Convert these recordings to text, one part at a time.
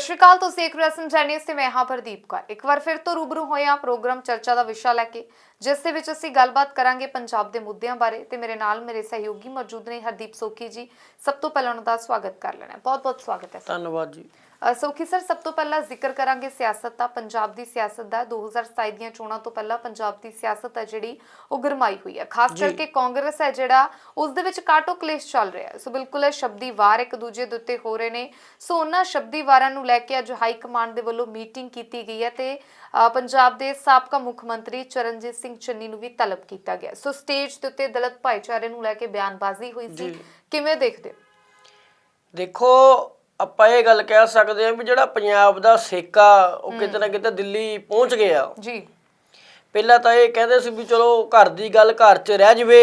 ਸਤਿ ਸ਼੍ਰੀ ਅਕਾਲ ਤੁਸੀਂ ਇੱਕ ਰਸਮ ਜੈਨੀਅਸ ਤੇ ਮੈਂ ਹਾਂ ਪ੍ਰਦੀਪ ਕੌਰ। ਇੱਕ ਵਾਰ ਫਿਰ ਤੋਂ ਰੂਬਰੂ ਹੋਇਆ ਪ੍ਰੋਗਰਾਮ ਚਰਚਾ ਦਾ ਵਿਸ਼ਾ ਲੈ ਕੇ, ਜਿਸ ਦੇ ਵਿੱਚ ਅਸੀਂ ਗੱਲਬਾਤ ਕਰਾਂਗੇ ਪੰਜਾਬ ਦੇ ਮੁੱਦਿਆਂ ਬਾਰੇ ਤੇ ਮੇਰੇ ਨਾਲ ਮੇਰੇ ਸਹਿਯੋਗੀ ਮੌਜੂਦ ਨੇ ਹਰਦੀਪ ਸੋਖੀ ਜੀ। ਸਭ ਤੋਂ ਪਹਿਲਾਂ ਉਹਨਾਂ ਦਾ ਸਵਾਗਤ ਕਰ ਲੈਣਾ ਬਹੁਤ ਬਹੁਤ ਸਵਾਗਤ ਹੈ ਧੰਨਵਾਦ ਜੀ। ਸੋਖੀ ਸਰ ਸਭ ਤੋਂ ਪਹਿਲਾਂ ਜ਼ਿਕਰ ਕਰਾਂਗੇ ਸਿਆਸਤ ਦਾ ਪੰਜਾਬ ਦੀ ਸਿਆਸਤ ਦਾ। 2027 ਦੀਆਂ ਚੋਣਾਂ ਤੋਂ ਪਹਿਲਾਂ ਪੰਜਾਬ ਦੀ ਸਿਆਸਤ ਹੈ ਜਿਹੜੀ ਉਹ ਗਰਮਾਈ ਹੋਈ ਹੈ। ਖਾਸ। ਕਰਕੇ ਕਾਂਗਰਸ ਹੈ ਜਿਹੜਾ ਉਸ ਦੇ ਵਿੱਚ ਕਾਟੋ ਕਲੇਸ਼ ਚੱਲ ਰਿਹਾ ਹੈ। ਸੋ ਬਿਲਕੁਲ ਇਹ ਸ਼ਬਦੀ ਵਾਰ ਇੱਕ ਦੂਜੇ ਦੇ ਉੱਤੇ ਹੋ ਰਹੇ ਨੇ। ਸੋ ਉਹਨਾਂ ਸ਼ਬਦੀ ਵਾਰਾਂ ਨੂੰ ਲੈ ਕੇ ਅੱਜ ਹਾਈ ਕਮਾਂਡ ਦੇ ਵੱਲੋਂ ਮੀਟਿੰਗ ਕੀਤੀ ਗਈ ਹੈ ਤੇ ਪੰਜਾਬ ਦੇ ਸਾਬਕਾ ਮੁੱਖ ਮੰਤਰੀ ਚਰਨਜੀਤ ਸਿੰਘ ਚੰਨੀ ਨੂੰ ਵੀ ਤਲਬ ਕੀਤਾ ਗਿਆ। ਸੋ ਸਟੇਜ ਦੇ ਉੱਤੇ ਦਲਿਤ ਭਾਈਚਾਰੇ ਨੂੰ ਲੈ ਕੇ ਬਿਆਨਬਾਜ਼ੀ ਹੋਈ ਸੀ। ਕਿਵੇਂ ਦੇਖਦੇ ਹੋ? ਦੇਖੋ ਆਪਾਂ ਇਹ ਗੱਲ ਕਹਿ ਸਕਦੇ ਹਾਂ ਵੀ ਜਿਹੜਾ ਪੰਜਾਬ ਦਾ ਸੇਕਾ ਉਹ ਕਿਤੇ ਨਾ ਕਿਤੇ ਦਿੱਲੀ ਪਹੁੰਚ ਗਿਆ। ਜੀ। ਪਹਿਲਾਂ ਤਾਂ ਇਹ ਕਹਿੰਦੇ ਸੀ ਵੀ ਚਲੋ ਘਰ ਦੀ ਗੱਲ ਘਰ 'ਚ ਰਹਿ ਜਵੇ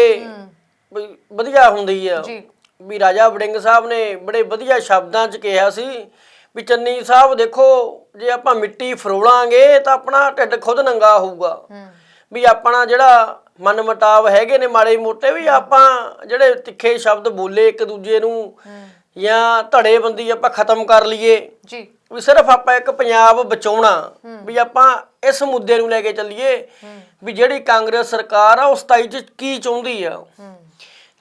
ਵਧੀਆ ਹੁੰਦੀ ਆ। ਜੀ। ਵੀ ਰਾਜਾ ਵੜਿੰਗ ਸਾਹਿਬ ਨੇ ਬੜੇ ਵਧੀਆ ਸ਼ਬਦਾਂ 'ਚ ਕਿਹਾ ਸੀ ਵੀ ਚੰਨੀ ਸਾਹਿਬ ਦੇਖੋ ਜੇ ਆਪਾਂ ਮਿੱਟੀ ਫਰੋਲਾਂਗੇ ਤਾਂ ਆਪਣਾ ਢਿੱਡ ਖੁਦ ਨੰਗਾ ਹੋਊਗਾ। ਵੀ ਆਪਣਾ ਜਿਹੜਾ ਮਨ ਮਟਾਵ ਹੈਗੇ ਨੇ ਮਾੜੇ ਮੋਟੇ ਵੀ ਆਪਾਂ ਜਿਹੜੇ ਤਿੱਖੇ ਸ਼ਬਦ ਬੋਲੇ ਇੱਕ ਦੂਜੇ ਨੂੰ ਜਾਂ ਧੜੇਬੰਦੀ ਆਪਾਂ ਖਤਮ ਕਰ ਲਈਏ। ਜੀ। ਵੀ ਸਿਰਫ ਆਪਾਂ ਇੱਕ ਪੰਜਾਬ ਬਚਾਉਣਾ ਵੀ ਆਪਾਂ ਇਸ ਮੁੱਦੇ ਨੂੰ ਲੈ ਕੇ ਚੱਲੀਏ ਵੀ ਜਿਹੜੀ ਕਾਂਗਰਸ ਸਰਕਾਰ ਆ ਉਹ 27 ਚ ਕੀ ਚਾਹੁੰਦੀ ਆ।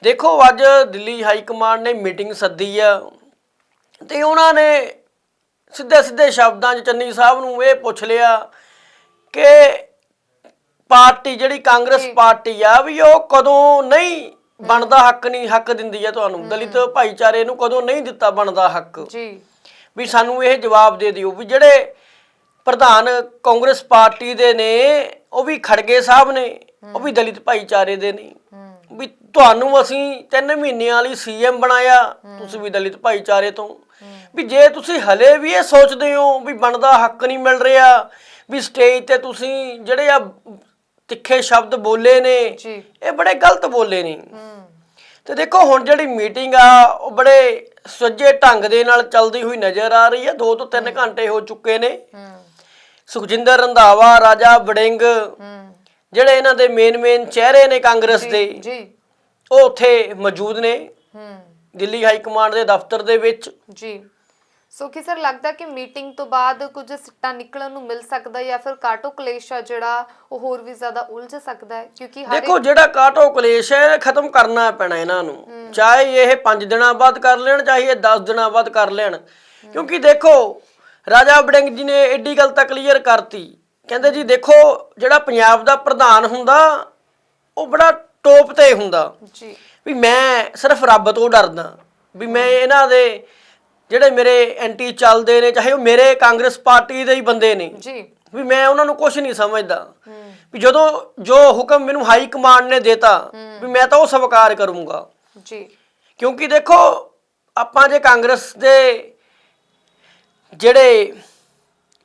ਦੇਖੋ ਅੱਜ ਦਿੱਲੀ ਹਾਈ ਕਮਾਂਡ ਨੇ ਮੀਟਿੰਗ ਸੱਦੀ ਆ ਤੇ ਉਹਨਾਂ ਨੇ ਸਿੱਧੇ ਸਿੱਧੇ ਸ਼ਬਦਾਂ 'ਚ ਚੰਨੀ ਸਾਹਿਬ ਨੂੰ ਇਹ ਪੁੱਛ ਲਿਆ ਕਿ ਪਾਰਟੀ ਜਿਹੜੀ ਕਾਂਗਰਸ ਪਾਰਟੀ ਆ ਵੀ ਉਹ ਕਦੋਂ ਨਹੀਂ ਬਣਦਾ ਹੱਕ ਨਹੀਂ ਹੱਕ ਦਿੰਦੀ ਆ ਤੁਹਾਨੂੰ। ਦਲਿਤ ਭਾਈਚਾਰੇ ਨੂੰ ਕਦੋਂ ਨਹੀਂ ਦਿੱਤਾ ਬਣਦਾ ਹੱਕ? ਜੀ। ਵੀ ਸਾਨੂੰ ਇਹ ਜਵਾਬ ਦੇ ਦਿਓ ਵੀ ਜਿਹੜੇ ਪ੍ਰਧਾਨ ਕਾਂਗਰਸ ਪਾਰਟੀ ਦੇ ਨੇ ਉਹ ਵੀ ਖੜਗੇ ਸਾਹਿਬ ਨੇ ਉਹ ਵੀ ਦਲਿਤ ਭਾਈਚਾਰੇ ਦੇ ਨੇ। ਵੀ ਤੁਹਾਨੂੰ ਅਸੀਂ 3 ਮਹੀਨਿਆਂ ਵਾਲੀ ਸੀਐਮ ਬਣਾਇਆ ਤੁਸੀਂ ਵੀ ਦਲਿਤ ਭਾਈਚਾਰੇ ਤੋਂ। ਵੀ ਜੇ ਤੁਸੀਂ ਹਲੇ ਵੀ ਇਹ ਸੋਚਦੇ ਹੋ ਵੀ ਬਣਦਾ ਹੱਕ ਨਹੀਂ ਮਿਲ ਰਿਹਾ ਵੀ ਸਟੇਜ ਤੇ ਤੁਸੀਂ ਜਿਹੜੇ ਆ ਤਿੱਖੇ ਸ਼ਬਦ ਬੋਲੇ ਨੇ। ਇਹ ਬੜੇ ਗਲਤ ਬੋਲੇ ਨੇ। ਤੇ ਦੇਖੋ ਹੁਣ ਜਿਹੜੀ ਮੀਟਿੰਗ ਆ ਉਹ ਬੜੇ ਸੁੱਜੇ ਢੰਗ ਦੇ ਨਾਲ ਚੱਲਦੀ ਹੋਈ ਨਜ਼ਰ ਆ ਰਹੀ ਹੈ 2 ਤੋਂ 3 ਘੰਟੇ ਹੋ ਚੁੱਕੇ ਨੇ। ਸੁਖਜਿੰਦਰ ਰੰਧਾਵਾ ਰਾਜਾ ਵੜਿੰਗ ਜਿਹੜੇ ਇਹਨਾਂ ਦੇ ਮੇਨ ਮੇਨ ਚਿਹਰੇ ਨੇ ਕਾਂਗਰਸ ਦੇ ਜੀ। ਉਹ ਉੱਥੇ ਮੌਜੂਦ ਨੇ। ਦਿੱਲੀ ਹਾਈ ਕਮਾਂਡ ਦੇ ਦਫ਼ਤਰ ਦੇ ਵਿੱਚ। ਜੀ। ਸੋ ਕੀ ਸਰ ਲੱਗਦਾ ਕਿ ਮੀਟਿੰਗ ਤੋਂ ਬਾਅਦ ਕੁਝ ਸਿੱਟਾ ਨਿਕਲਣ ਨੂੰ ਮਿਲ ਸਕਦਾ ਜਾਂ ਫਿਰ ਕਾਟੋ ਕਲੇਸ਼ ਆ ਜਿਹੜਾ ਉਹ ਹੋਰ ਵੀ ਜ਼ਿਆਦਾ ਉਲਝ ਸਕਦਾ ਹੈ? ਕਿਉਂਕਿ ਹਰ ਦੇਖੋ ਜਿਹੜਾ ਕਾਟੋ ਕਲੇਸ਼ ਹੈ ਖਤਮ ਕਰਨਾ ਪੈਣਾ ਇਹਨਾਂ ਨੂੰ। ਚਾਹੇ ਇਹ 5 ਦਿਨਾਂ ਬਾਅਦ ਕਰ ਲੈਣ ਚਾਹੇ ਇਹ 10 ਦਿਨਾਂ ਬਾਅਦ ਕਰ ਲੈਣ। ਕਿਉਂਕਿ ਦੇਖੋ ਰਾਜਾ ਵੜਿੰਗ ਜੀ ਨੇ ਐਡੀ ਗੱਲ ਤਾਂ ਕਲੀਅਰ ਕਰਤੀ। ਕਹਿੰਦੇ ਜੀ ਦੇਖੋ ਜਿਹੜਾ ਪੰਜਾਬ ਦਾ ਪ੍ਰਧਾਨ ਹੁੰਦਾ ਉਹ ਬੜਾ ਟੋਪ ਤੇ ਹੁੰਦਾ। ਜੀ। ਵੀ ਮੈਂ ਸਿਰਫ ਰੱਬ ਤੋਂ ਡਰਦਾ। ਵੀ ਮੈਂ ਇਹਨਾਂ ਦੇ ਜਿਹੜੇ ਮੇਰੇ ਐਂਟੀ ਚੱਲਦੇ ਨੇ ਚਾਹੇ ਉਹ ਮੇਰੇ ਕਾਂਗਰਸ ਪਾਰਟੀ ਦੇ ਹੀ ਬੰਦੇ ਨੇ ਜੀ। ਵੀ ਮੈਂ ਉਹਨਾਂ ਨੂੰ ਕੁਝ ਨਹੀਂ ਸਮਝਦਾ। ਵੀ ਜਦੋਂ ਜੋ ਹੁਕਮ ਮੈਨੂੰ ਹਾਈ ਕਮਾਂਡ ਨੇ ਦਿੱਤਾ ਵੀ ਮੈਂ ਤਾਂ ਉਹ ਸਵੀਕਾਰ ਕਰੂੰਗਾ। ਜੀ। ਕਿਉਂਕਿ ਦੇਖੋ ਆਪਾਂ ਜੇ ਕਾਂਗਰਸ ਦੇ ਜਿਹੜੇ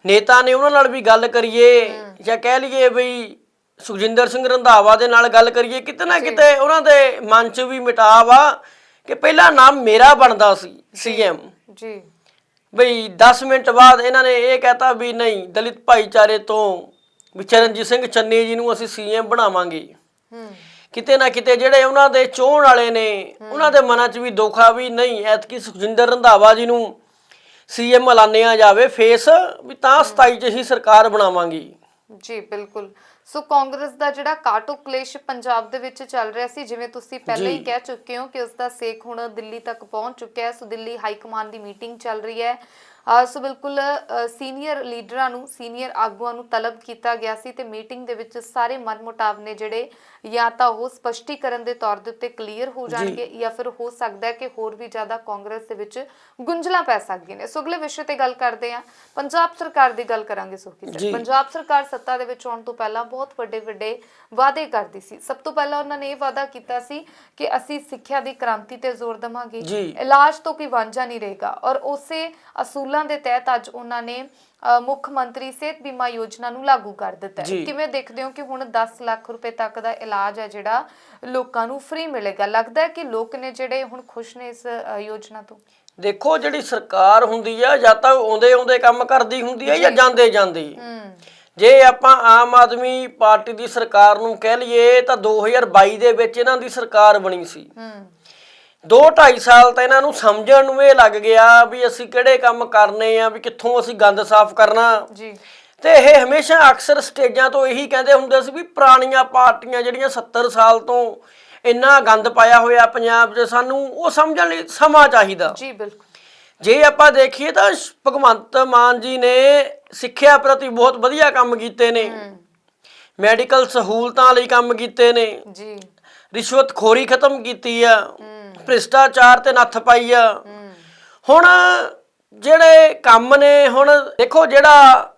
ਨੇਤਾ ਨੇ ਉਹਨਾਂ ਨਾਲ ਵੀ ਗੱਲ ਕਰੀਏ ਜਾਂ ਕਹਿ ਲਈਏ ਬਈ ਸੁਖਜਿੰਦਰ ਸਿੰਘ ਰੰਧਾਵਾ ਦੇ ਨਾਲ ਗੱਲ ਕਰੀਏ ਕਿਤੇ ਨਾ ਕਿਤੇ ਉਹਨਾਂ ਦੇ ਮਨ 'ਚ ਵੀ ਮਿਟਾਵ ਆ ਕਿ ਪਹਿਲਾ ਨਾਮ ਮੇਰਾ ਬਣਦਾ ਸੀ ਸੀਐਮ ਜੀ। ਬਈ 10 ਮਿੰਟ ਬਾਅਦ ਇਹਨਾਂ ਨੇ ਇਹ ਕਹਤਾ ਵੀ ਨਹੀਂ ਦਲਿਤ ਭਾਈਚਾਰੇ ਤੋਂ ਵੀ ਚਰਨਜੀਤ ਸਿੰਘ ਚੰਨੀ ਜੀ ਨੂੰ ਅਸੀਂ ਸੀਐਮ ਬਣਾਵਾਂਗੇ। ਹੂੰ। ਕਿਤੇ ਨਾ ਕਿਤੇ ਜਿਹੜੇ ਉਹਨਾਂ ਦੇ ਚੋਣ ਵਾਲੇ ਨੇ ਉਹਨਾਂ ਦੇ ਮਨਾਂ 'ਚ ਵੀ ਦੁੱਖ ਆ ਵੀ ਨਹੀਂ ਐਤਕੀ ਸੁਖਜਿੰਦਰ ਰੰਧਾਵਾ ਜੀ ਨੂੰ ਸੀਐਮ ਐਲਾਨਿਆ ਜਾਵੇ ਫੇਸ ਵੀ ਤਾਂ 27 ਚ ਹੀ ਸਰਕਾਰ ਬਣਾਵਾਂਗੀ। ਜੀ ਬਿਲਕੁਲ। ਸੋ ਕਾਂਗਰਸ ਦਾ ਜਿਹੜਾ ਕਾਟੋ ਕਲੇਸ਼ ਪੰਜਾਬ ਦੇ ਵਿੱਚ ਚੱਲ ਰਿਹਾ ਸੀ ਜਿਵੇਂ ਤੁਸੀਂ ਪਹਿਲਾਂ ਹੀ। ਕਹਿ ਚੁੱਕੇ ਹੋ ਕਿ ਉਸ ਦਾ ਸੇਕ ਹੁਣ ਦਿੱਲੀ ਤੱਕ ਪਹੁੰਚ ਚੁੱਕਿਆ ਹੈ ਸੋ ਦਿੱਲੀ ਹਾਈ ਕਮਾਂਡ ਦੀ ਮੀਟਿੰਗ ਚੱਲ ਰਹੀ ਹੈ ਸੋ ਬਿਲਕੁਲ ਸੀਨੀਅਰ ਲੀਡਰਾਂ ਨੂੰ ਸੀਨੀਅਰ ਆਗੂਆਂ ਨੂੰ ਤਲਬ ਕੀਤਾ ਗਿਆ ਸੀ ਤੇ ਮੀਟਿੰਗ ਦੇ ਵਿੱਚ ਸਾਰੇ ਮਨਮੁਟਾਵ ਨੇ ਜਿਹੜੇ ਜਾਂ ਤਾਂ ਉਹ ਸਪਸ਼ਟੀਕਰਨ ਦੇ ਤੌਰ ਦੇ ਉੱਤੇ ਕਲੀਅਰ ਹੋ ਜਾਣਗੇ ਜਾਂ ਫਿਰ ਹੋ ਸਕਦਾ ਹੈ ਕਿ ਹੋਰ ਵੀ ਜ਼ਿਆਦਾ ਕਾਂਗਰਸ ਦੇ ਵਿੱਚ ਗੁੰਝਲਾਂ ਪੈ ਸਕਦੀਆਂ ਨੇ। ਸੋ ਅਗਲੇ ਵਿਸ਼ੇ ਤੇ ਗੱਲ ਕਰਦੇ ਹਾਂ। ਪੰਜਾਬ ਸਰਕਾਰ ਦੀ ਗੱਲ ਕਰਾਂਗੇ ਸੁਖੀ ਸਰ ਜੀ। ਪੰਜਾਬ ਸਰਕਾਰ ਸੱਤਾ ਦੇ ਵਿੱਚ ਆਉਣ ਤੋਂ ਪਹਿਲਾਂ ਬਹੁਤ ਵੱਡੇ ਵੱਡੇ ਵਾਅਦੇ ਕਰਦੀ ਸੀ। ਸਭ ਤੋਂ ਪਹਿਲਾਂ ਉਹਨਾਂ ਨੇ ਇਹ ਵਾਅਦਾ ਕੀਤਾ ਸੀ ਕਿ ਅਸੀਂ ਸਿੱਖਿਆ ਦੀ ਕ੍ਰਾਂਤੀ ਤੇ ਜ਼ੋਰ ਦੇਵਾਂਗੇ। ਇਲਾਜ ਤੋਂ ਕੋਈ ਵਾਂਝਾ ਨਹੀਂ ਰਹੇਗਾ ਔਰ ਉਸੇ ਅਸੂਲਾਂ ਦੇ ਤਹਿਤ ਅੱਜ ਉਹਨਾਂ ਨੇ ਮੁੱਖ ਮੰਤਰੀ ਸਿਹਤ ਬੀਮਾ ਯੋਜਨਾ ਨੂੰ ਲਾਗੂ ਕਰ ਦਿੱਤਾ ਹੈ। ਕਿਵੇਂ ਦੇਖਦੇ ਹੋ ਕਿ ਹੁਣ 10 ਲੱਖ ਰੁਪਏ ਤੱਕ ਦਾ ਇਲਾਜ ਹੈ ਜਿਹੜਾ ਲੋਕਾਂ ਨੂੰ ਫ੍ਰੀ ਮਿਲੇਗਾ? ਲੱਗਦਾ ਹੈ ਕਿ ਲੋਕ ਨੇ ਜਿਹੜੇ ਹੁਣ ਖੁਸ਼ ਨੇ ਇਸ ਯੋਜਨਾ ਤੋਂ? ਦੇਖੋ ਜਿਹੜੀ ਸਰਕਾਰ ਹੁੰਦੀ ਆ ਜਾਂ ਤਾਂ ਆਉਂਦੇ ਆਉਂਦੇ ਕੰਮ ਕਰਦੀ ਹੁੰਦੀ ਆ ਜਾਂ ਜਾਂਦੇ ਜਾਂਦੇ। ਜੇ ਆਪਾਂ ਆਮ ਆਦਮੀ ਪਾਰਟੀ ਦੀ ਸਰਕਾਰ ਨੂੰ ਕਹਿ ਲਈਏ ਤਾਂ 2022 ਦੇ ਵਿੱਚ ਇਹਨਾਂ ਦੀ ਸਰਕਾਰ ਬਣੀ ਸੀ। ਹੂੰ। 2 2.5 ਸਾਲ ਤਾਂ ਇਹਨਾਂ ਨੂੰ ਸਮਝਣ ਨੂੰ ਇਹ ਲੱਗ ਗਿਆ ਵੀ ਅਸੀਂ ਕਿਹੜੇ ਕੰਮ ਕਰਨੇ ਆ ਵੀ ਕਿੱਥੋਂ ਅਸੀਂ ਗੰਦ ਸਾਫ਼ ਕਰਨਾ। ਜੀ। ਤੇ ਇਹ ਹਮੇਸ਼ਾ ਅਕਸਰ ਸਟੇਜਾਂ ਤੋਂ ਇਹੀ ਕਹਿੰਦੇ ਹੁੰਦੇ ਸੀ ਵੀ ਪੁਰਾਣੀਆਂ ਪਾਰਟੀਆਂ ਜਿਹੜੀਆਂ 70 ਸਾਲ ਤੋਂ ਇੰਨਾ ਗੰਦ ਪਾਇਆ ਹੋਇਆ ਪੰਜਾਬ 'ਚ ਸਾਨੂੰ ਉਹ ਸਮਝਣ ਲਈ ਸਮਾਂ ਚਾਹੀਦਾ। ਜੀ ਬਿਲਕੁਲ। ਜੇ ਆਪਾਂ ਦੇਖੀਏ ਤਾਂ ਭਗਵੰਤ ਮਾਨ ਜੀ ਨੇ ਸਿੱਖਿਆ ਪ੍ਰਤੀ ਬਹੁਤ ਵਧੀਆ ਕੰਮ ਕੀਤੇ ਨੇ। ਮੈਡੀਕਲ ਸਹੂਲਤਾਂ ਲਈ ਕੰਮ ਕੀਤੇ ਨੇ। ਜੀ। ਰਿਸ਼ਵਤਖੋਰੀ ਖਤਮ ਕੀਤੀ ਆ। ਭ੍ਰਿਸ਼ਟਾਚਾਰ ਤੇ ਨੱਥ ਪਾਈ ਆ। ਹੁਣ ਜਿਹੜੇ ਕੰਮ ਨੇ ਹੁਣ ਦੇਖੋ ਜਿਹੜਾ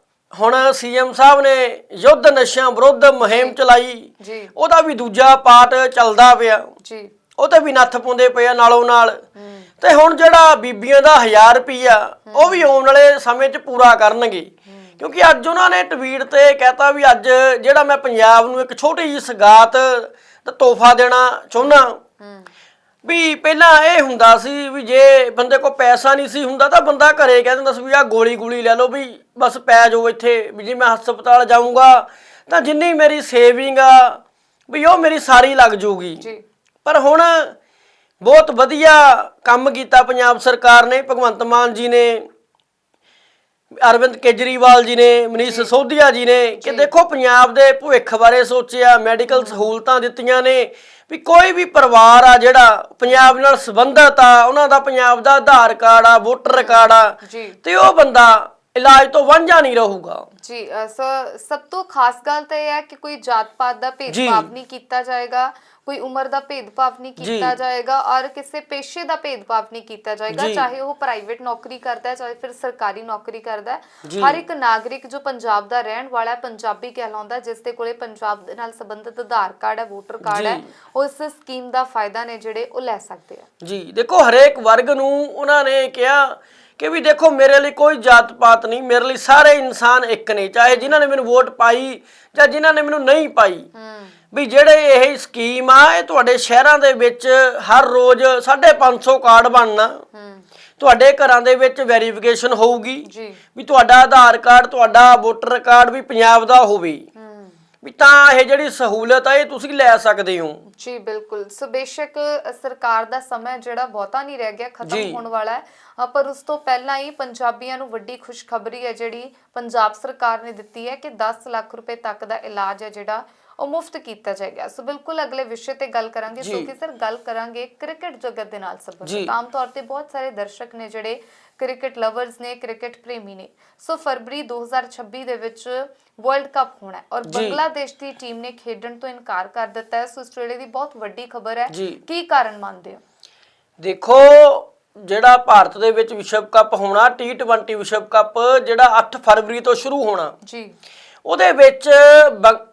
ਹੁਣ ਸੀਐਮ ਸਾਹਿਬ ਨੇ ਯੁੱਧ ਨਸ਼ਿਆਂ ਵਿਰੁੱਧ ਮੁਹਿੰਮ ਚਲਾਈ ਜੀ। ਉਹਦਾ ਵੀ ਦੂਜਾ ਪਾਰਟ ਚੱਲਦਾ ਪਿਆ। ਜੀ। ਉਹ ਤੇ ਵੀ ਨੱਥ ਪਾਉਂਦੇ ਪਏ ਆ ਨਾਲੋਂ ਨਾਲ। ਤੇ ਹੁਣ ਜਿਹੜਾ ਬੀਬੀਆਂ ਦਾ 1000 ਰੁਪਈਆ ਉਹ ਵੀ ਆਉਣ ਵਾਲੇ ਸਮੇਂ 'ਚ ਪੂਰਾ ਕਰਨਗੇ। ਕਿਉਂਕਿ ਅੱਜ ਉਹਨਾਂ ਨੇ ਟਵੀਟ ਤੇ ਕਹਤਾ ਵੀ ਅੱਜ ਜਿਹੜਾ ਮੈਂ ਪੰਜਾਬ ਨੂੰ ਇੱਕ ਛੋਟੀ ਜਿਹੀ ਸਗਾਤ ਦਾ ਤੋਹਫਾ ਦੇਣਾ ਚਾਹੁੰਦਾ। ਹੂੰ। ਵੀ ਪਹਿਲਾਂ ਇਹ ਹੁੰਦਾ ਸੀ ਵੀ ਜੇ ਬੰਦੇ ਕੋਲ ਪੈਸਾ ਨਹੀਂ ਸੀ ਹੁੰਦਾ ਤਾਂ ਬੰਦਾ ਘਰੇ ਕਹਿ ਦਿੰਦਾ ਸੀ ਵੀ ਆ ਗੋਲੀ ਗੋਲੀ ਲੈ ਲਓ ਵੀ ਬਸ ਪੈ ਜਾਓ ਇੱਥੇ ਵੀ ਜੇ ਮੈਂ ਹਸਪਤਾਲ ਜਾਊਂਗਾ ਤਾਂ ਜਿੰਨੀ ਮੇਰੀ ਸੇਵਿੰਗ ਆ ਵੀ ਉਹ ਮੇਰੀ ਸਾਰੀ ਲੱਗ ਜਾਊਗੀ ਜੀ। ਪਰ ਹੁਣ ਬਹੁਤ ਵਧੀਆ ਕੰਮ ਕੀਤਾ ਪੰਜਾਬ ਸਰਕਾਰ ਨੇ ਭਗਵੰਤ ਮਾਨ ਜੀ ਨੇ ਅਰਵਿੰਦ ਕੇਜਰੀਵਾਲ ਜੀ ਨੇ ਮਨੀਸ਼ ਸਿਸੋਦੀਆ ਜੀ ਨੇ ਕਿ ਦੇਖੋ ਪੰਜਾਬ ਦੇ ਭਵਿੱਖ ਬਾਰੇ ਸੋਚਿਆ ਮੈਡੀਕਲ ਸਹੂਲਤਾਂ ਦਿੱਤੀਆਂ ਨੇ ਵੀ ਕੋਈ ਵੀ ਪਰਿਵਾਰ ਆ ਜਿਹੜਾ ਪੰਜਾਬ ਨਾਲ ਸੰਬੰਧਿਤ ਆ ਉਹਨਾਂ ਦਾ ਪੰਜਾਬ ਦਾ ਆਧਾਰ ਕਾਰਡ ਆ ਵੋਟਰ ਕਾਰਡ ਆ ਤੇ ਉਹ ਬੰਦਾ ਇਲਾਜ ਤੋਂ ਵਾਂਝਾ ਨਹੀਂ ਰਹੂਗਾ। ਜੀ ਸਭ ਤੋਂ ਖਾਸ ਗੱਲ ਤਾਂ ਇਹ ਹੈ ਕਿ ਕੋਈ ਜਾਤ ਪਾਤ ਦਾ ਭੇਦਭਾਵ ਨਹੀਂ ਕੀਤਾ ਜਾਏਗਾ। ਕੋਈ ਉਮਰ ਦਾ ਭੇਦਭਾਵ ਨਹੀਂ ਕੀਤਾ ਜਾਏਗਾ ਔਰ ਕਿਸੇ ਪੇਸ਼ੇ ਦਾ ਭੇਦਭਾਵ ਨਹੀਂ ਕੀਤਾ ਜਾਏਗਾ। ਚਾਹੇ ਉਹ ਪ੍ਰਾਈਵੇਟ ਨੌਕਰੀ ਕਰਦਾ ਹੈ ਚਾਹੇ ਫਿਰ ਸਰਕਾਰੀ ਨੌਕਰੀ ਕਰਦਾ ਹੈ। ਹਰ ਇੱਕ ਨਾਗਰਿਕ ਜੋ ਪੰਜਾਬ ਦਾ ਰਹਿਣ ਵਾਲਾ ਹੈ ਪੰਜਾਬੀ ਕਹਿਲਾਉਂਦਾ ਜਿਸ ਦੇ ਕੋਲੇ ਪੰਜਾਬ ਦੇ ਨਾਲ ਸੰਬੰਧਿਤ ਆਧਾਰ ਕਾਰਡ ਹੈ ਵੋਟਰ ਕਾਰਡ ਹੈ। ਉਹ ਇਸ ਸਕੀਮ ਦਾ ਫਾਇਦਾ ਨੇ ਜਿਹੜੇ ਉਹ ਲੈ ਸਕਦੇ ਆ ਜੀ ਦੇਖੋ ਹਰੇਕ ਵਰਗ ਨੂੰ ਉਹਨਾਂ ਨੇ ਕਿਹਾ ਕਿ ਵੀ ਦੇਖੋ ਮੇਰੇ ਲਈ ਕੋਈ ਜਾਤ ਪਾਤ ਨਹੀਂ ਮੇਰੇ ਲਈ ਸਾਰੇ ਇਨਸਾਨ ਇੱਕ ਨੇ ਚਾਹੇ ਜਿਨ੍ਹਾਂ ਨੇ ਮੈਨੂੰ ਵੋਟ ਪਾਈ ਜਾਂ ਜਿਨ੍ਹਾਂ ਨੇ ਮੈਨੂੰ ਨਹੀਂ ਪਾਈ ਹੂੰ ਵੀ ਜਿਹੜੇ ਇਹ ਸਕੀਮ ਆ ਇਹ ਤੁਹਾਡੇ ਸ਼ਹਿਰਾਂ ਦੇ ਵਿੱਚ ਹਰ ਰੋਜ਼ 550 ਕਾਰਡ ਬਣਨਾ। ਤੁਹਾਡੇ ਘਰਾਂ ਦੇ ਵਿੱਚ ਵੈਰੀਫਿਕੇਸ਼ਨ ਹੋਊਗੀ ਵੀ ਤੁਹਾਡਾ ਆਧਾਰ ਕਾਰਡ ਤੁਹਾਡਾ ਵੋਟਰ ਕਾਰਡ ਵੀ ਪੰਜਾਬ ਦਾ ਹੋਵੇ। ਵੀ ਤਾਂ ਇਹ ਜਿਹੜੀ ਸਹੂਲਤ ਆ ਇਹ ਤੁਸੀਂ ਲੈ ਸਕਦੇ ਹੋ। ਜੀ ਬਿਲਕੁਲ। ਸੋ ਬੇਸ਼ੱਕ ਸਰਕਾਰ ਦਾ ਸਮਾਂ ਜਿਹੜਾ ਬਹੁਤਾ ਨਹੀਂ ਰਹਿ ਗਿਆ ਖਤਮ। ਹੋਣ ਵਾਲਾ ਹੈ। ਪਰ ਉਸ ਤੋਂ ਪਹਿਲਾਂ ਹੀ ਪੰਜਾਬੀਆਂ ਨੂੰ ਵੱਡੀ ਖੁਸ਼ਖਬਰੀ ਹੈ ਜਿਹੜੀ ਪੰਜਾਬ ਸਰਕਾਰ ਨੇ ਦਿੱਤੀ ਹੈ ਕਿ 10 ਲੱਖ ਰੁਪਏ ਤੱਕ ਦਾ ਇਲਾਜ ਹੈ ਜਿਹੜਾ ਉਹ ਮੁਫਤ ਕੀਤਾ ਜਾਏਗਾ ਸੋ ਬਿਲਕੁਲ ਅਗਲੇ ਵਿਸ਼ੇ ਤੇ ਗੱਲ ਕਰਾਂਗੇ ਸੋ। ਕਿ ਸਰ ਗੱਲ ਕਰਾਂਗੇ ਕ੍ਰਿਕਟ ਜਗਤ ਦੇ ਨਾਲ। ਸੰਬੰਧਿਤ ਆਮ ਤੌਰ ਤੇ ਬਹੁਤ ਸਾਰੇ ਦਰਸ਼ਕ ਨੇ ਜਿਹੜੇ ਕ੍ਰਿਕਟ ਲਵਰਸ ਨੇ ਕ੍ਰਿਕਟ ਪ੍ਰੇਮੀ ਨੇ ਸੋ ਫਰਵਰੀ 2026 ਦੇ ਵਿੱਚ ਵਰਲਡ ਕੱਪ ਹੋਣਾ ਹੈ ਔਰ। ਬੰਗਲਾਦੇਸ਼ ਦੀ ਟੀਮ ਨੇ ਖੇਡਣ ਤੋਂ ਇਨਕਾਰ ਕਰ ਦਿੱਤਾ ਹੈ ਸੋ ਇਸ ਵੇਲੇ ਦੀ ਬਹੁਤ ਵੱਡੀ ਖਬਰ ਹੈ। ਕੀ ਕਾਰਨ ਮੰਨਦੇ ਹੋ ਦੇਖੋ ਜਿਹੜਾ ਭਾਰਤ ਦੇ ਵਿੱਚ ਵਿਸ਼ਵ ਕੱਪ ਹੋਣਾ T20 ਵਿਸ਼ਵ ਕੱਪ ਜਿਹੜਾ 8 ਫਰਵਰੀ ਤੋਂ ਸ਼ੁਰੂ ਹੋਣਾ ਜੀ ਉਹਦੇ ਵਿੱਚ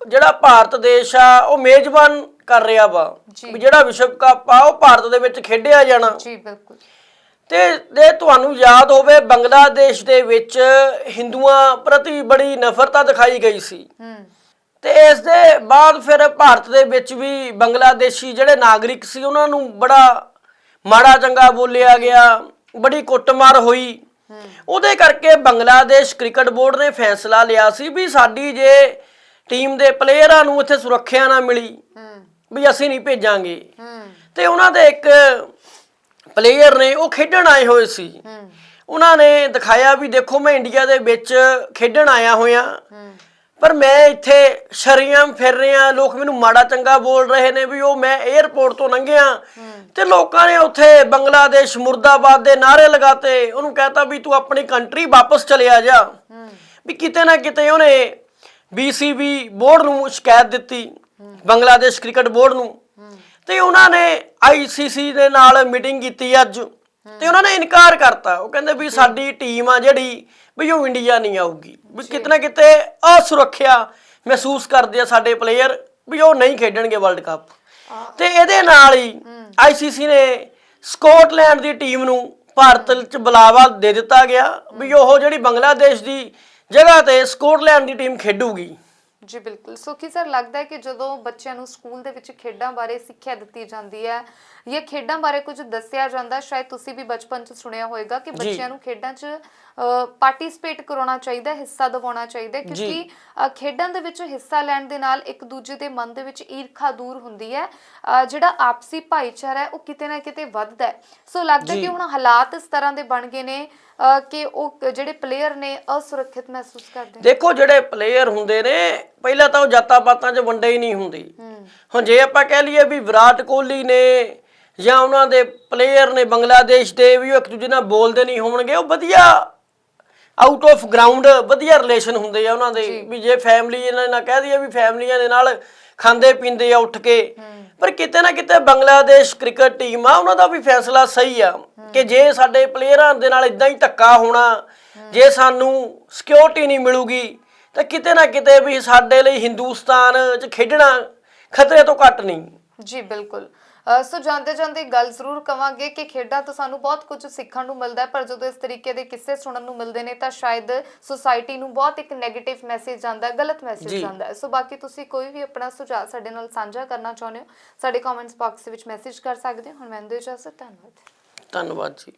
ਜਿਹੜਾ ਭਾਰਤ ਦੇਸ਼ ਆ ਉਹ ਮੇਜ਼ਬਾਨ ਕਰ ਰਿਹਾ ਵਾ। ਜੀ। ਵੀ ਜਿਹੜਾ ਵਿਸ਼ਵ ਕੱਪ ਆ ਉਹ ਭਾਰਤ ਦੇ ਵਿੱਚ ਖੇਡਿਆ ਜਾਣਾ। ਜੀ ਬਿਲਕੁਲ। ਤੇ ਦੇ ਤੁਹਾਨੂੰ ਯਾਦ ਹੋਵੇ ਬੰਗਲਾਦੇਸ਼ ਦੇ ਵਿੱਚ ਹਿੰਦੂਆਂ ਪ੍ਰਤੀ ਬੜੀ ਨਫ਼ਰਤਾ ਦਿਖਾਈ ਗਈ ਸੀ। ਹੂੰ। ਤੇ ਇਸ ਦੇ ਬਾਅਦ ਫਿਰ ਭਾਰਤ ਦੇ ਵਿੱਚ ਵੀ ਬੰਗਲਾਦੇਸ਼ੀ ਜਿਹੜੇ ਨਾਗਰਿਕ ਸੀ ਉਹਨਾਂ ਨੂੰ ਬੜਾ ਮਾੜਾ ਚੰਗਾ ਬੋਲਿਆ ਗਿਆ। ਬੜੀ ਕੁੱਟਮਾਰ ਹੋਈ। ਉਹਦੇ ਕਰਕੇ ਬੰਗਲਾਦੇਸ਼ ਕ੍ਰਿਕਟ ਬੋਰਡ ਨੇ ਫੈਸਲਾ ਲਿਆ ਸੀ ਵੀ ਸਾਡੀ ਜੇ ਟੀਮ ਦੇ ਪਲੇਅਰਾਂ ਨੂੰ ਇੱਥੇ ਸੁਰੱਖਿਆ ਨਾ ਮਿਲੀ ਵੀ ਅਸੀਂ ਨਹੀਂ ਭੇਜਾਂਗੇ। ਤੇ ਉਹਨਾਂ ਦੇ ਇੱਕ ਪਲੇਅਰ ਨੇ ਉਹ ਖੇਡਣ ਆਏ ਹੋਏ ਸੀ। ਉਹਨਾਂ ਨੇ ਦਿਖਾਇਆ ਵੀ ਦੇਖੋ ਮੈਂ ਇੰਡੀਆ ਦੇ ਵਿੱਚ ਖੇਡਣ ਆਇਆ ਹੋਇਆ। ਹੂੰ ਪਰ ਮੈਂ ਇੱਥੇ ਸ਼ਰੀਆਮ ਫਿਰ ਰਿਹਾ, ਲੋਕ ਮੈਨੂੰ ਮਾੜਾ ਚੰਗਾ ਬੋਲ ਰਹੇ ਨੇ ਵੀ ਉਹ ਮੈਂ 에ਅਰਪੋਰਟ ਤੋਂ ਲੰਘਿਆ। ਤੇ ਲੋਕਾਂ ਨੇ ਉੱਥੇ ਬੰਗਲਾਦੇਸ਼ ਮੁਰਦਾਬਾਦ ਦੇ ਨਾਰੇ ਲਗਾਤੇ। ਉਹਨੂੰ ਕਹਤਾ ਵੀ ਤੂੰ ਆਪਣੀ ਕੰਟਰੀ ਵਾਪਸ ਚਲਿਆ ਜਾ। ਵੀ ਕਿਤੇ ਨਾ ਕਿਤੇ ਉਹਨੇ BCB ਬੋਰਡ ਨੂੰ ਸ਼ਿਕਾਇਤ ਦਿੱਤੀ, ਬੰਗਲਾਦੇਸ਼ ਕ੍ਰਿਕਟ ਬੋਰਡ ਨੂੰ। ਹੂੰ ਤੇ ਉਹਨਾਂ ਨੇ ICC ਦੇ ਨਾਲ ਮੀਟਿੰਗ ਕੀਤੀ ਅੱਜ। ਤੇ ਉਹਨਾਂ ਨੇ ਇਨਕਾਰ ਕਰਤਾ। ਉਹ ਕਹਿੰਦੇ ਵੀ ਸਾਡੀ ਟੀਮ ਆ ਜਿਹੜੀ ਵੀ ਉਹ ਇੰਡੀਆ ਨਹੀਂ ਆਊਗੀ। ਵੀ ਕਿਤੇ ਨਾ ਕਿਤੇ ਅਸੁਰੱਖਿਆ ਮਹਿਸੂਸ ਕਰਦੇ ਆ ਸਾਡੇ ਪਲੇਅਰ ਵੀ ਉਹ ਨਹੀਂ ਖੇਡਣਗੇ ਵਰਲਡ ਕੱਪ ਤੇ ਇਹਦੇ ਨਾਲ ਹੀ ICC ਨੇ ਸਕਾਟਲੈਂਡ ਦੀ ਟੀਮ ਨੂੰ ਭਾਰਤ ਚ ਬੁਲਾਵਾ ਦੇ ਦਿੱਤਾ ਗਿਆ ਵੀ ਉਹ ਜਿਹੜੀ ਬੰਗਲਾਦੇਸ਼ ਦੀ ਜਗ੍ਹਾ ਤੇ ਸਕਾਟਲੈਂਡ ਦੀ ਟੀਮ ਖੇਡੂਗੀ। ਜੀ ਬਿਲਕੁਲ। ਸੋ ਕੀ ਸਰ ਲੱਗਦਾ ਹੈ ਕਿ ਜਦੋਂ ਬੱਚਿਆਂ ਨੂੰ ਸਕੂਲ ਦੇ ਵਿੱਚ ਖੇਡਾਂ ਬਾਰੇ ਸਿੱਖਿਆ ਦਿੱਤੀ ਜਾਂਦੀ ਹੈ ਜਾਂ ਖੇਡਾਂ ਬਾਰੇ ਕੁਝ ਦੱਸਿਆ ਜਾਂਦਾ ਸ਼ਾਇਦ ਤੁਸੀਂ ਵੀ ਬਚਪਨ 'ਚ ਸੁਣਿਆ ਹੋਵੇਗਾ ਕਿ ਬੱਚਿਆਂ ਨੂੰ ਖੇਡਾਂ 'ਚ ਪਾਰਟਿਸਿਪੇਟ ਕਰਾਉਣਾ ਚਾਹੀਦਾ ਹਿੱਸਾ ਦਿਵਾਉਣਾ ਚਾਹੀਦਾ ਕਿਉਂਕਿ ਖੇਡਾਂ ਦੇ ਵਿੱਚ ਹਿੱਸਾ ਲੈਣ ਦੇ ਨਾਲ ਇੱਕ ਦੂਜੇ ਦੇ ਮਨ ਦੇ ਵਿੱਚ ਈਰਖਾ ਦੂਰ ਹੁੰਦੀ ਹੈ। ਜਿਹੜਾ ਆਪਸੀ ਭਾਈਚਾਰਾ ਹੈ ਉਹ ਕਿਤੇ ਨਾ ਕਿਤੇ ਵੱਧਦਾ ਹੈ। ਸੋ ਲੱਗਦਾ। ਕਿ ਹੁਣ ਹਾਲਾਤ ਇਸ ਤਰ੍ਹਾਂ ਦੇ ਬਣ ਗਏ ਨੇ ਕਿ ਉਹ ਜਿਹੜੇ ਪਲੇਅਰ ਨੇ ਅਸੁਰੱਖਿਅਤ ਮਹਿਸੂਸ ਕਰਦੇ ਨੇ। ਦੇਖੋ ਜਿਹੜੇ ਪਲੇਅਰ ਹੁੰਦੇ ਨੇ ਪਹਿਲਾਂ ਤਾਂ ਉਹ ਜਾਤਾਂ ਪਾਤਾਂ 'ਚ ਵੰਡੇ ਹੀ ਨਹੀਂ ਹੁੰਦੀ। ਹੁਣ ਜੇ ਆਪਾਂ ਕਹਿ ਲਈਏ ਵੀ ਵਿਰਾਟ ਕੋਹਲੀ ਨੇ ਜਾਂ ਉਹਨਾਂ ਦੇ ਪਲੇਅਰ ਨੇ ਬੰਗਲਾਦੇਸ਼ ਦੇ ਵੀ ਉਹ ਇੱਕ ਦੂਜੇ ਨਾਲ ਬੋਲਦੇ ਨਹੀਂ ਹੋਣਗੇ ਉਹ ਵਧੀਆ ਆਊਟ ਆਫ ਗਰਾਊਂਡ ਵਧੀਆ ਰਿਲੇਸ਼ਨ ਹੁੰਦੇ ਆ ਉਹਨਾਂ ਦੇ। ਵੀ ਜੇ ਫੈਮਿਲੀ ਇਹਨਾਂ ਨਾਲ ਕਹਿ ਦਈਏ ਵੀ ਫੈਮਲੀਆਂ ਦੇ ਨਾਲ ਖਾਂਦੇ ਪੀਂਦੇ ਆ ਉੱਠ ਕੇ। ਪਰ ਕਿਤੇ ਨਾ ਕਿਤੇ ਬੰਗਲਾਦੇਸ਼ ਕ੍ਰਿਕਟ ਟੀਮ ਆ ਉਹਨਾਂ ਦਾ ਵੀ ਫੈਸਲਾ ਸਹੀ ਆ ਕਿ ਜੇ ਸਾਡੇ ਪਲੇਅਰਾਂ ਦੇ ਨਾਲ ਇਦਾਂ ਹੀ ਧੱਕਾ ਹੋਣਾ ਜੇ ਸਾਨੂੰ ਸਿਕਿਉਰਿਟੀ ਨਹੀਂ ਮਿਲੂਗੀ ਤਾਂ ਕਿਤੇ ਨਾ ਕਿਤੇ ਵੀ ਸਾਡੇ ਲਈ ਹਿੰਦੁਸਤਾਨ 'ਚ ਖੇਡਣਾ ਖਤਰੇ ਤੋਂ ਘੱਟ ਨਹੀਂ। ਜੀ ਬਿਲਕੁਲ। ਸੋ ਜਾਂਦੇ ਜਾਂਦੇ ਗੱਲ ਜ਼ਰੂਰ ਕਵਾਂਗੇ ਕਿ ਖੇਡਾਂ ਤੋਂ ਸਾਨੂੰ ਬਹੁਤ ਕੁਝ ਸਿੱਖਣ ਨੂੰ ਮਿਲਦਾ ਹੈ ਪਰ ਜਦੋਂ ਇਸ ਤਰੀਕੇ ਦੇ ਕਿੱਸੇ ਸੁਣਨ ਨੂੰ ਮਿਲਦੇ ਨੇ ਤਾਂ ਸ਼ਾਇਦ ਸੁਸਾਇਟੀ ਨੂੰ ਬਹੁਤ ਇੱਕ 네ਗੇਟਿਵ ਮੈਸੇਜ ਜਾਂਦਾ ਹੈ ਗਲਤ ਮੈਸੇਜ। ਜਾਂਦਾ ਹੈ। ਸੋ ਬਾਕੀ ਤੁਸੀਂ ਕੋਈ ਵੀ ਆਪਣਾ ਸੁਝਾਅ ਸਾਡੇ ਨਾਲ ਸਾਂਝਾ ਕਰਨਾ ਚਾਹੁੰਦੇ ਹੋ ਸਾਡੇ ਕਮੈਂਟਸ ਬਾਕਸ ਵਿੱਚ ਮੈਸੇਜ ਕਰ ਸਕਦੇ ਹੋ। ਹੁਣ ਮੈਂ ਦੇ ਇਜਾਜ਼ਤ ਧੰਨਵਾਦ। ਧੰਨਵਾਦ ਜੀ।